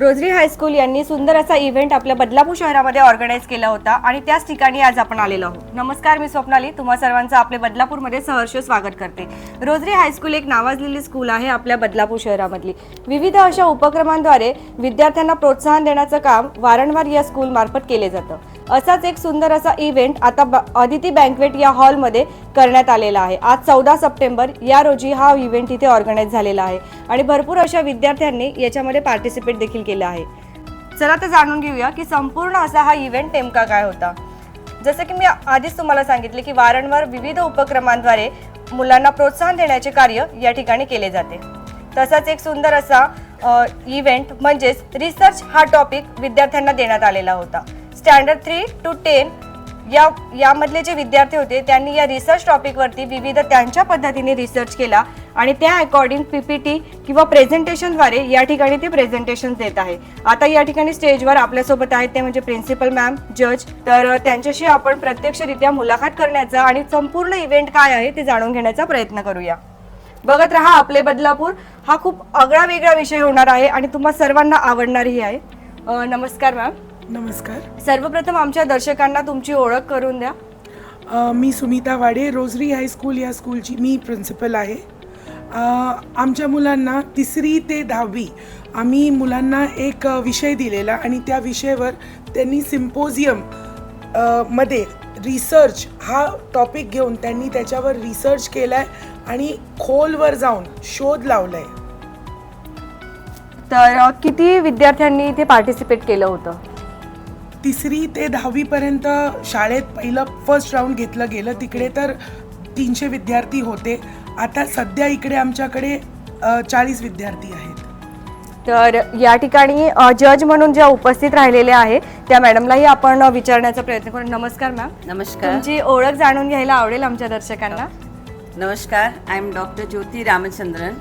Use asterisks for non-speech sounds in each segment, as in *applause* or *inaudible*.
Rosary high school यांनी सुंदर असा इव्हेंट आपल्या बदलापूर शहरामध्ये ऑर्गनाईज केला होता आणि त्याच ठिकाणी आज आपण आलेलो आहोत. नमस्कार मी स्वप्नाली. तुम्हा सर्वांचं आपल्या बदलापूरमध्ये सहर्ष स्वागत करते. रोजरी हायस्कूल एक नावाजलेली स्कूल आहे आपल्या बदलापूर शहरामधली. विविध अशा उपक्रमांद्वारे विद्यार्थ्यांना प्रोत्साहन देण्याचं काम वारंवार या स्कूल मार्फत केले जातं. असाच एक सुंदर असा इव्हेंट आता ब- अदिती बँकवेट या हॉलमध्ये करण्यात आलेला आहे. आज चौदा सप्टेंबर या रोजी हा इव्हेंट इथे ऑर्गनाईज झालेला आहे. आणि भरपूर अशा विद्यार्थ्यांनी याच्यामध्ये पार्टिसिपेट देखील केलं आहे. चला तर जाणून घेऊया की संपूर्ण असा हा इव्हेंट नेमका काय होता. जसं की मी आधीच तुम्हाला सांगितले की वारंवार विविध उपक्रमांद्वारे मुलांना प्रोत्साहन देण्याचे कार्य या ठिकाणी केले जाते. तसाच एक सुंदर असा इव्हेंट म्हणजेच रिसर्च हा टॉपिक विद्यार्थ्यांना देण्यात आलेला होता. स्टँडर्ड थ्री टू टेन या यामधले जे विद्यार्थी होते त्यांनी या रिसर्च टॉपिकवरती विविध त्यांच्या पद्धतीने रिसर्च केला आणि त्या अकॉर्डिंग पी पी टी किंवा प्रेझेंटेशनद्वारे या ठिकाणी ते प्रेझेंटेशन देत आहे. आता या ठिकाणी स्टेजवर आपल्यासोबत आहेत ते म्हणजे प्रिन्सिपल मॅम जज तर त्यांच्याशी आपण प्रत्यक्षरित्या मुलाखत करण्याचा आणि संपूर्ण इव्हेंट काय आहे ते जाणून घेण्याचा प्रयत्न करूया. बघत राहा आपले बदलापूर. हा खूप आगळा वेगळा विषय होणार आहे आणि तुम्हा सर्वांना आवडणारही आहे. नमस्कार मॅम नमस्कार. सर्वप्रथम आमच्या दर्शकांना तुमची ओळख करून द्या. अ, मी सुमिता वाडे रोजरी हायस्कूल या स्कूलची मी प्रिन्सिपल आहे. अ, आमच्या मुलांना तिसरी ते दहावी आम्ही मुलांना एक अ, विषय दिलेला आणि त्या विषयावर त्यांनी सिम्पोजियम अ, मध्ये रिसर्च हा टॉपिक घेऊन त्यांनी त्याच्यावर रिसर्च केला आहे आणि खोलवर जाऊन शोध लावला आहे तर अ, किती विद्यार्थ्यांनी इथे पार्टिसिपेट केलं होतं? तिसरी ते दहावीपर्यंत शाळेत पहिलं फर्स्ट राऊंड घेतलं गेलं. तिकडे तर तीनशे विद्यार्थी होते. आता सध्या इकडे आमच्याकडे चाळीस विद्यार्थी आहेत. तर या ठिकाणी जज म्हणून ज्या उपस्थित राहिलेल्या आहे त्या मॅडमलाही आपण विचारण्याचा प्रयत्न करू. नमस्कार मॅम नमस्कार. तुमची ओळख जाणून घ्यायला आवडेल आमच्या दर्शकांना. नमस्कार. I am doctor Jyoti Ramachandran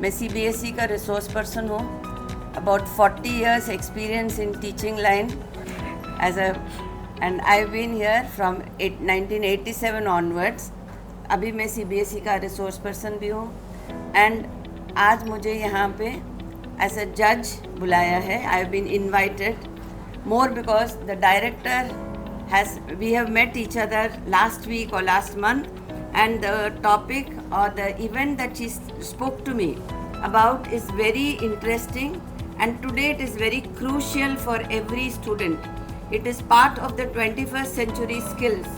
मैं सीबीएसई का रिसोर्स पर्सन हूँ. About forty years experience in teaching line as a and I been here from at nineteen eighty seven onwards अभी मैं सी बी एस ई का resource person भी हूँ end आज मुझे यहाँ पे एज अ जज बुलाया है I have been invited more because the director has we have met each other last week or last month and the topic or the event that she spoke to me about is very interesting and today it is very crucial for every student it is part of the 21st century skills.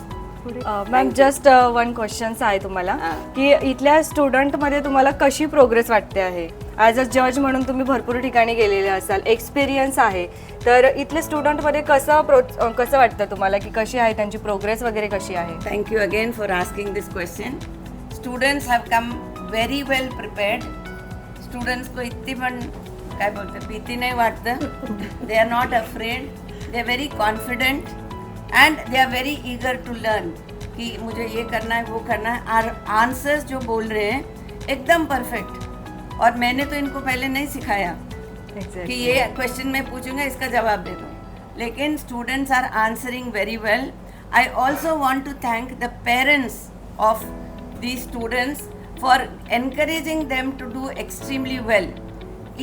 Ma'am just one question आहे तुम्हाला. की इथल्या स्टुडंटमध्ये तुम्हाला कशी progress वाटते आहे? As a जज म्हणून तुम्ही भरपूर ठिकाणी गेलेले असाल एक्सपिरियन्स आहे. तर इथल्या स्टुडंटमध्ये कसं प्रो कसं वाटतं तुम्हाला? की कशी आहे त्यांची प्रोग्रेस वगैरे कशी आहे? Thank you again for asking this question. Students have come very well prepared. Students को इतनी पण काय बोलते भीती नाही वाटतं. They are not afraid they are very confident and they are very eager to learn कि मुझे ये करना है वो करना है। और आंसर्स जो बोल रहे हैं एकदम परफेक्ट और मैंने तो इनको पहले नहीं सिखाया exactly. कि ये क्वेश्चन मैं पूछूँगा इसका जवाब दे दो। लेकिन students are answering very well I also want to thank the parents of the students for encouraging them to do extremely well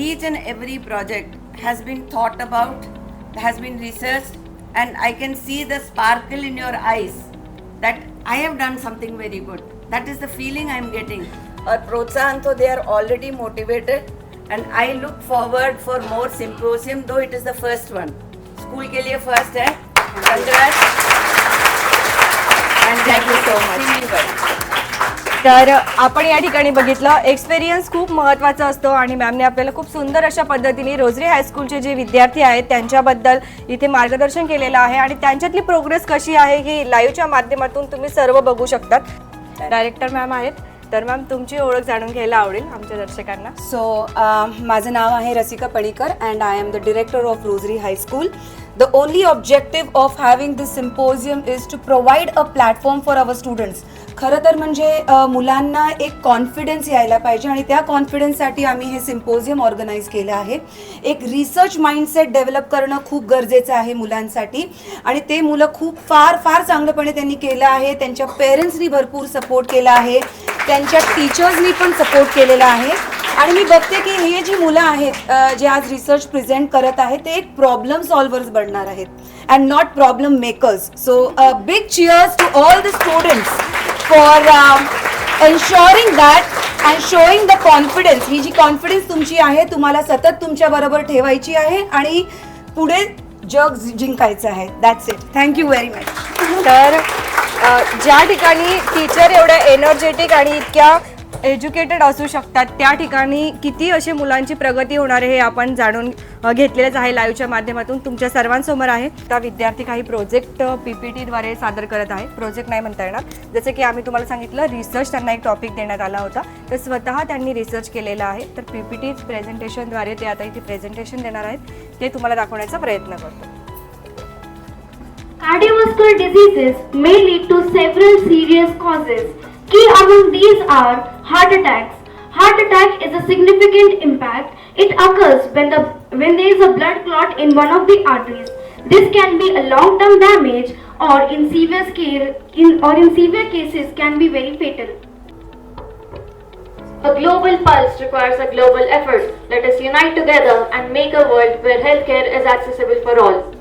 each and every project has been thought about has been researched and I can see the sparkle in your eyes that I have done something very good. That is the feeling I am getting. Or Protsahan, so they are already motivated and I look forward for more symposium though it is the first one. School ke liye first hai. Congrats. And thank you so much. तर आपण या ठिकाणी बघितलं experience खूप महत्त्वाचा असतो आणि मॅमने आपल्याला खूप सुंदर अशा पद्धतीने रोजरी हायस्कूलचे जे विद्यार्थी आहेत त्यांच्याबद्दल इथे मार्गदर्शन केलेलं आहे आणि त्यांच्यातली प्रोग्रेस कशी आहे ही लाईव्हच्या माध्यमातून तुम्ही सर्व बघू शकतात. डायरेक्टर मॅम आहेत. तर मॅम तुमची ओळख जाणून घ्यायला आवडेल आमच्या दर्शकांना. सो माझं नाव आहे Rasika Padikar and I am the director of Rosary high school the only objective of having this symposium is to provide a platform for our students खरं तर म्हणजे मुलांना एक कॉन्फिडन्स यायला पाहिजे आणि त्या कॉन्फिडन्ससाठी आम्ही हे सिम्पोजियम ऑर्गनाईज केलं आहे. एक रिसर्च माइंडसेट डेव्हलप करणं खूप गरजेचं आहे मुलांसाठी. आणि ते मुलं खूप फार फार चांगलंपणे त्यांनी केलं आहे. त्यांच्या पेरेंट्सनी भरपूर सपोर्ट केला आहे. त्यांच्या टीचर्सनी पण सपोर्ट केलेला आहे. आणि मी बघते की हे जी मुलं आहेत जे आज रिसर्च प्रेझेंट करत आहेत ते एक प्रॉब्लेम सॉल्व्हर्स बनणार आहेत. And not problem makers so big cheers to all the students for ensuring that and showing the confidence ही जी कॉन्फिडन्स तुमची आहे तुम्हाला सतत तुमच्या बरोबर ठेवायची आहे आणि पुढे जग जिंकायचं आहे. That's it thank you very much तर ज्या ठिकाणी टीचर एवढ्या एनर्जेटिक आणि इतक्या एज्युकेटेड असू शकतात. त्या ठिकाणी किती अशी मुलांची प्रगती होणार आहे हे आपण जाणून घेतलेलंच आहे लाईव्हच्या माध्यमातून. तुमच्या सर्वांसमोर आहे. त्या विद्यार्थी काही प्रोजेक्ट पी पी टीद्वारे सादर करत आहे प्रोजेक्ट नाही म्हणता येणार. जसं की आम्ही तुम्हाला सांगितलं रिसर्च त्यांना एक टॉपिक देण्यात आला होता. तर स्वतः त्यांनी रिसर्च केलेला आहे. तर पी पी टी प्रेझेंटेशनद्वारे ते आता इथे प्रेझेंटेशन देणार आहेत. ते तुम्हाला दाखवण्याचा प्रयत्न करतो. Cardiovascular diseases may lead to several serious causes. Key among these are heart attacks. Heart attack is a significant impact. It occurs when the when there is a blood clot in one of the arteries. This can be a long-term damage or in severe scale in or in severe cases can be very fatal. A global pulse requires a global effort. Let us unite together and make a world where healthcare is accessible for all.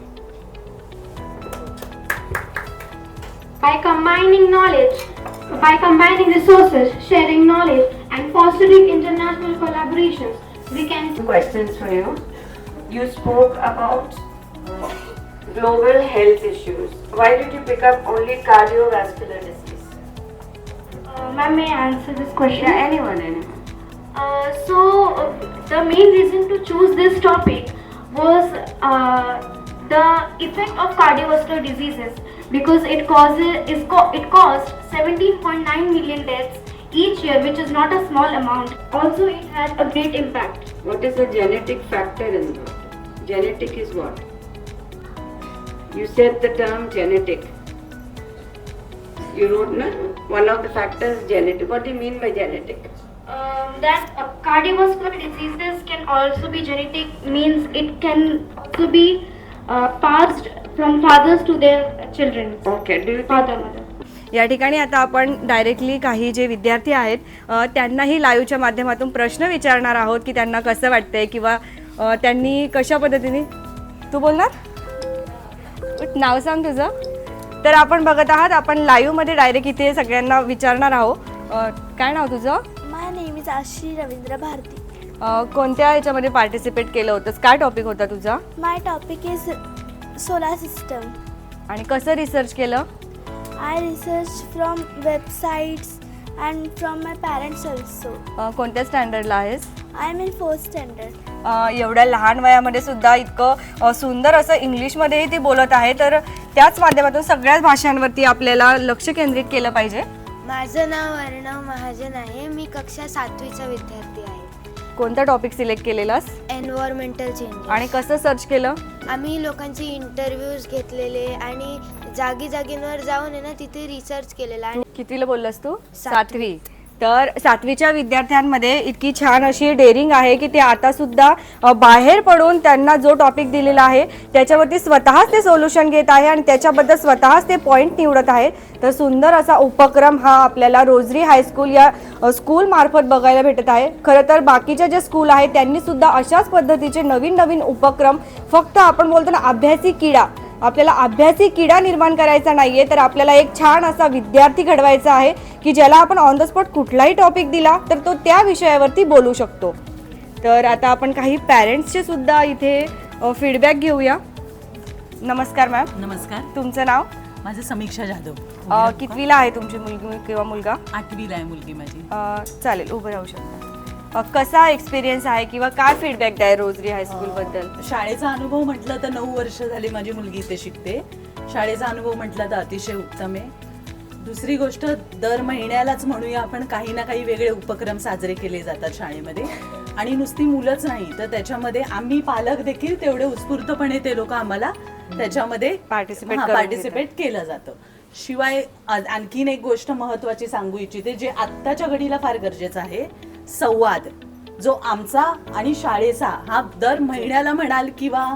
By combining knowledge, by combining resources, sharing knowledge, and fostering international collaborations, we can questions for you. You spoke about global health issues. Why did you pick up only cardiovascular disease? Uh, ma'am, may I answer this question? Yeah, anyone, anyone. Uh, so, uh, the main reason to choose this topic was uh, the effect of cardiovascular diseases because it causes is co- it caused 17.9 million deaths each year, which is not a small amount. Also, it had a great impact. What is the genetic factor in that? Genetic is what? You said the term genetic. You wrote, no? One of the factors is genetic. What do you mean by genetic? Um, that uh, cardiovascular diseases can also be genetic means it can also be uh, passed from fathers to their children. Okay, do you think Father, mother. या ठिकाणी आता आपण directly काही जे विद्यार्थी आहेत अ, त्यांनाही लाईव्हच्या माध्यमातून प्रश्न विचारणार आहोत की त्यांना कसं वाटतंय किंवा अ, त्यांनी कशा पद्धतीने तू बोलणार उठ, नाव सांग तुझं तर आपण बघत आहात आपण लाईव्हमध्ये डायरेक्ट इथे सगळ्यांना विचारणार आहोत अ, काय नाव तुझं My name is Ashi Ravindra Bharti. अ, कोणत्या ह्याच्यामध्ये पार्टिसिपेट केलं होतंस काय टॉपिक होता तुझा My topic is solar system. आणि कसं रिसर्च केलं? I researched from websites and from my parents also. अ, कोणत्या स्टँडर्डला आहेस? I am in fourth standard. अ, एवढ्या लहान वयामध्ये सुद्धा इतकं अ, सुंदर असं इंग्लिशमध्येही ती बोलत आहे. तर त्याच माध्यमातून सगळ्याच भाषांवरती आपल्याला लक्ष केंद्रित केलं पाहिजे. माझं नाव अर्णव महाजन आहे. मी कक्षा सातवीचा विद्यार्थी आहे. कोणता टॉपिक सिलेक्ट केलेलास? एन्व्हायरमेंटल चेंज आणि कसं सर्च केलं? आम्ही लोकांचे इंटरव्ह्यूज घेतलेले आणि जागी जागींवर जाऊन आहे ना तिथे रिसर्च केलेला. आणि कितवीला बोललास तू? सातवी. तर सातवीच्या विद्यार्थ्यांमध्ये इतकी छान अशी डेअरिंग आहे की ते आता सुद्धा बाहेर पडून त्यांना जो टॉपिक दिलेला आहे त्याच्यावरती स्वतःच ते सोल्युशन घेत आहे आणि त्याच्याबद्दल स्वतःच ते पॉईंट निवडत आहे. तर सुंदर असा उपक्रम हा आपल्याला रोजरी हायस्कूल या स्कूलमार्फत स्कूल मार्फत बघायला भेटत आहे. खरं तर बाकीच्या ज्या स्कूल आहेत त्यांनी सुद्धा अशाच पद्धतीचे नवीन नवीन उपक्रम फक्त आपण बोलतो ना अभ्यासी किडा आपल्याला अभ्यासी किडा निर्माण करायचा नाहीये तर आपल्याला एक छान असा विद्यार्थी घडवायचा आहे की ज्याला आपण ऑन द स्पॉट कुठलाही टॉपिक दिला तर तो त्या विषयावरती बोलू शकतो. तर आता आपण काही पॅरेंट्सचे सुद्धा इथे फीडबॅक घेऊया. नमस्कार मॅम नमस्कार. तुमचं नाव? माझं समीक्षा जाधव. कितवीला आहे तुमची मुलगी किंवा मुलगा? आठवीला आहे मुलगी माझी. अ, चालेल उभं राहू शकता. अ, कसा एक्सपिरियन्स आहे किंवा काय फीडबॅक द्याय रोजरी हायस्कूल बद्दल? शाळेचा अनुभव म्हटलं तर नऊ वर्ष झाली माझी मुलगी इथे शिकते. शाळेचा अनुभव म्हटलं तर अतिशय उत्तम आहे. दुसरी गोष्ट दर महिन्यालाच म्हणूया आपण काही ना काही वेगळे उपक्रम साजरे केले जातात शाळेमध्ये. आणि नुसती मुलंच नाही तर त्याच्यामध्ये आम्ही पालक देखील तेवढे उत्स्फूर्तपणे ते लोक आम्हाला त्याच्यामध्ये Participate करून participate केलं जातं. शिवाय आ- आणखीन एक गोष्ट महत्वाची सांगू इच्छिते जे आत्ताच्या घडीला फार गरजेचं आहे संवाद जो आमचा आणि शाळेचा हा दर महिन्याला म्हणाल किंवा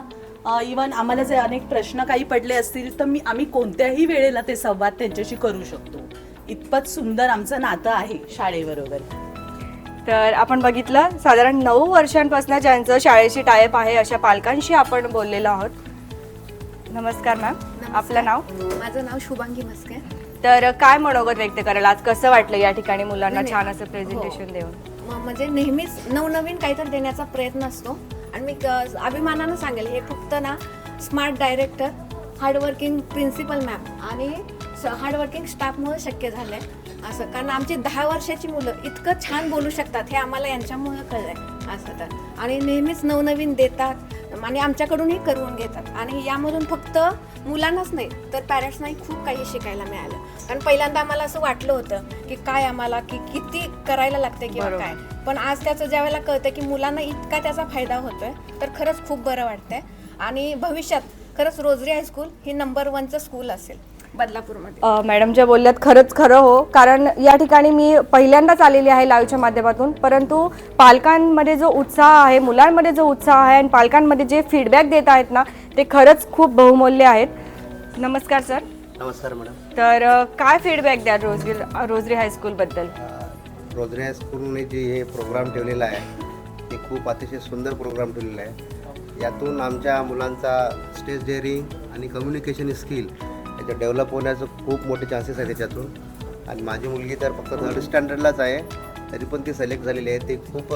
इवन आम्हाला जे अनेक प्रश्न काही पडले असतील तर मी आम्ही कोणत्याही वेळेला ते संवाद त्यांच्याशी करू शकतो. इतपत सुंदर आमचं नातं आहे शाळेबरोबर. तर आपण बघितलं साधारण नऊ वर्षांपासून ज्यांचं शाळेशी टायप आहे अशा पालकांशी आपण बोललेलो आहोत. नमस्कार मॅम. आपलं नाव? माझं नाव शुभांगी म्हस्के. तर काय मनोगत व्यक्त करायला आज कसं वाटलं या ठिकाणी मुलांना छान असं हो. प्रेझेंटेशन देऊन? म- म्हणजे नेहमीच नवनवीन काहीतरी देण्याचा प्रयत्न असतो. आणि मी क- अभिमानानं सांगेल हे फक्त ना smart director hardworking principal ma'am आणि हार्डवर्किंग स्टाफमुळे शक्य झालं आहे असं कारण आमची दहा वर्षाची मुलं इतकं छान बोलू शकतात हे आम्हाला यांच्यामुळे आहे असं तर. आणि नेहमीच नवनवीन देतात आणि आमच्याकडूनही करून घेतात. आणि यामधून फक्त मुलांनाच नाही तर पॅरेंट्सनाही खूप काही शिकायला मिळालं. कारण पहिल्यांदा आम्हाला असं वाटलं होतं की काय आम्हाला की किती करायला लागते किंवा. काय. पण आज त्याचं ज्या वेळेला कळतं की मुलांना इतका त्याचा फायदा होतोय तर खरंच खूप बरं वाटतंय. आणि भविष्यात खरंच रोजरी हायस्कूल ही नंबर वनचं स्कूल असेल. बदलापूरमध्ये. अ, मॅडम जे बोलल्यात खरंच खरं हो. कारण या ठिकाणी मी पहिल्यांदाच आलेली आहे लाईव्हच्या माध्यमातून. परंतु पालकांमध्ये जो उत्साह आहे मुलांमध्ये जो उत्साह आहे आणि पालकांमध्ये जे फीडबॅक देत आहेत ना ते खरंच खूप बहुमूल्य आहेत. नमस्कार सर. नमस्कार मॅडम. तर अ, काय फीडबॅक द्याल रोजगी रोजरी हायस्कूलबद्दल रोजरी हायस्कूलने जे हे प्रोग्राम ठेवलेला आहे ते खूप अतिशय सुंदर प्रोग्राम ठेवलेला आहे. यातून आमच्या मुलांचा स्टेज डेअरिंग आणि कम्युनिकेशन स्किल त्याच्या डेव्हलप होण्याचं खूप मोठे चान्सेस आहे त्याच्यातून. आणि माझी मुलगी तर फक्त थर्ड स्टँडर्डलाच आहे. तरी पण ती सिलेक्ट झालेली आहे. ते खूप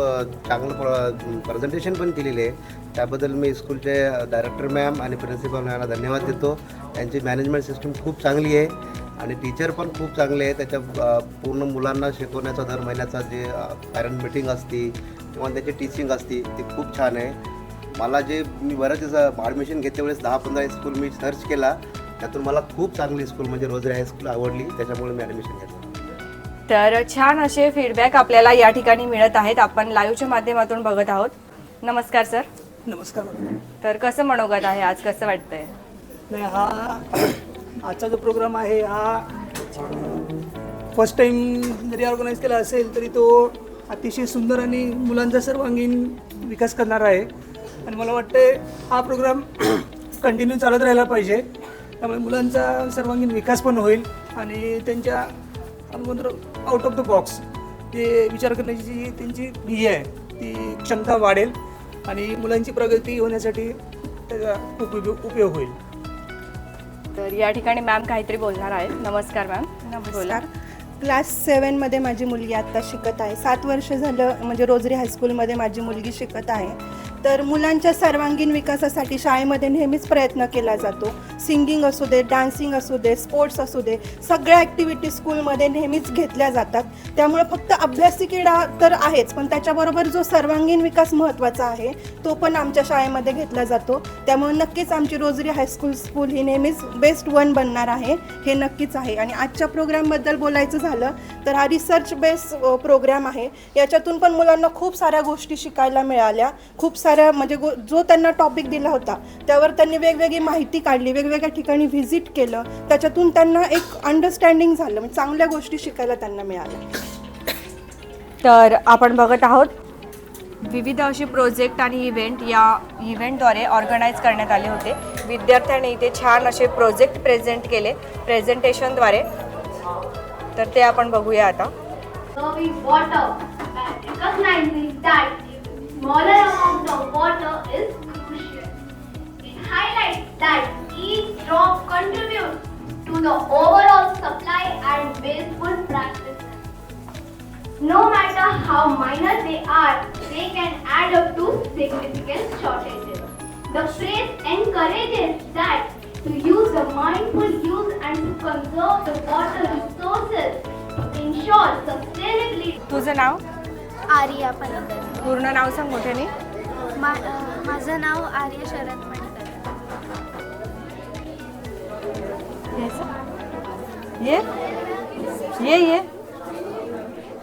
चांगलं प्र प्रेझेंटेशन पण केलेले आहे. त्याबद्दल मी स्कूलचे डायरेक्टर मॅम आणि प्रिन्सिपल मॅमला धन्यवाद देतो. त्यांची मॅनेजमेंट सिस्टम खूप चांगली आहे. आणि टीचर पण खूप चांगले आहे त्याच्या पूर्ण मुलांना शिकवण्याचा दर महिन्याचा जे पॅरेंट मिटिंग असती किंवा त्याची टीचिंग असती ती खूप छान आहे. मला जे मी बऱ्याच ॲडमिशन घेते वेळेस दहा पंधरा स्कूल मी सर्च केला. त्यातून मला खूप चांगली स्कूल म्हणजे रोजरी हायस्कूल आवडली त्याच्यामुळे मी ॲडमिशन घेतलं. तर छान असे फीडबॅक आपल्याला या ठिकाणी मिळत आहेत. आपण लाईव्हच्या माध्यमातून बघत आहोत. नमस्कार सर नमस्कार. मॅडम तर कसं मनोगत आहे? आज कसं वाटतंय? नाही हा आजचा जो प्रोग्राम आहे हा फर्स्ट टाईम जरी ऑर्गनाईज केला असेल तरी तो अतिशय सुंदर आणि मुलांचा सर्वांगीण विकास करणारा आहे. आणि मला वाटते हा प्रोग्राम कंटिन्यू *clears throat* चालत राहायला पाहिजे. त्यामुळे मुलांचा सर्वांगीण विकास पण होईल आणि त्यांच्या आउट ऑफ द बॉक्स ते विचार करण्याची जी त्यांची ध्येय आहे ती क्षमता वाढेल आणि मुलांची प्रगती होण्यासाठी त्याचा उपयोग उपयोग होईल. तर या ठिकाणी मॅम काहीतरी बोलणार आहेत. नमस्कार मॅम बोला. क्लास सेवनमध्ये माझी मुलगी आत्ता शिकत आहे. सात वर्ष झालं म्हणजे रोजरी हायस्कूलमध्ये माझी मुलगी शिकत आहे. तर मुलांच्या सर्वांगीण विकासासाठी शाळेमध्ये नेहमीच प्रयत्न केला जातो. सिंगिंग असू दे डान्सिंग असू दे स्पोर्ट्स असू दे सगळ्या ॲक्टिव्हिटी स्कूलमध्ये नेहमीच घेतल्या जातात. त्यामुळे फक्त अभ्यासी क्रीडा तर आहेच पण त्याच्याबरोबर जो सर्वांगीण विकास महत्त्वाचा आहे तो पण आमच्या शाळेमध्ये घेतला जातो. त्यामुळे नक्कीच आमची रोजरी हायस्कूल स्कूल ही नेहमीच बेस्ट वन बनणार आहे हे नक्कीच आहे. आणि आजच्या प्रोग्रामबद्दल बोलायचं झालं तर हा रिसर्च बेस प्रोग्राम आहे. याच्यातून पण मुलांना खूप साऱ्या गोष्टी शिकायला मिळाल्या खूप साऱ्या म्हणजे गो जो त्यांना टॉपिक दिला होता त्यावर त्यांनी वेगवेगळी माहिती काढली वेगवेगळ्या ठिकाणी व्हिजिट केलं. त्याच्यातून त्यांना एक अंडरस्टँडिंग झालं म्हणजे चांगल्या गोष्टी शिकायला त्यांना मिळाल्या. तर आपण बघत आहोत विविध असे प्रोजेक्ट आणि इव्हेंट या इव्हेंटद्वारे ऑर्गनाईज करण्यात आले होते. विद्यार्थ्यांनी इथे छान असे प्रोजेक्ट प्रेझेंट केले प्रेझेंटेशनद्वारे तर ते आपण बघूया आता. smaller amount of water is crucial. It highlights that each drop contributes to the overall supply and wasteful practices. No matter how minor they are, they can add up to significant shortages. The phrase encourages that to use the mindful use and to conserve the water resources ensure sustainability. Who's it now? Arya पणकर. पूर्ण नाव सांग मोठ्याने मा अं, माझं नाव आर्या शरद पणकर. ये? ये ये.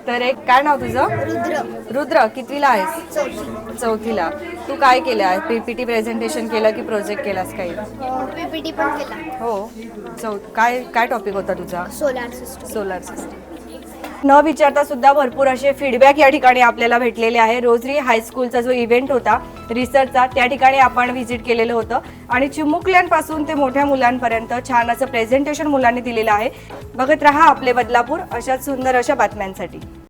तर एक काय नाव तुझं? रुद्र. रुद्र कितवीला आहेस? चौथी. चौथीला. तू काय केलं आहे? पीपीटी प्रेझेंटेशन केलं की प्रोजेक्ट केलास काही? पीपीटी पण केला. हो. चौ काय काय टॉपिक होता तुझा? सोलार सिस्टम सोलार सिस्टम न विचारता सुद्धा भरपूर असे फीडबॅक या ठिकाणी आपल्याला भेटलेले आहे. रोजरी हायस्कूलचा जो इव्हेंट होता रिसर्चचा त्या ठिकाणी आपण व्हिजिट केलेलं होतं. आणि चिमुकल्यांपासून ते मोठ्या मुलांपर्यंत छान असं प्रेझेंटेशन मुलांनी दिलेलं आहे. बघत रहा आपले बदलापूर अशाच सुंदर अशा बातम्यांसाठी.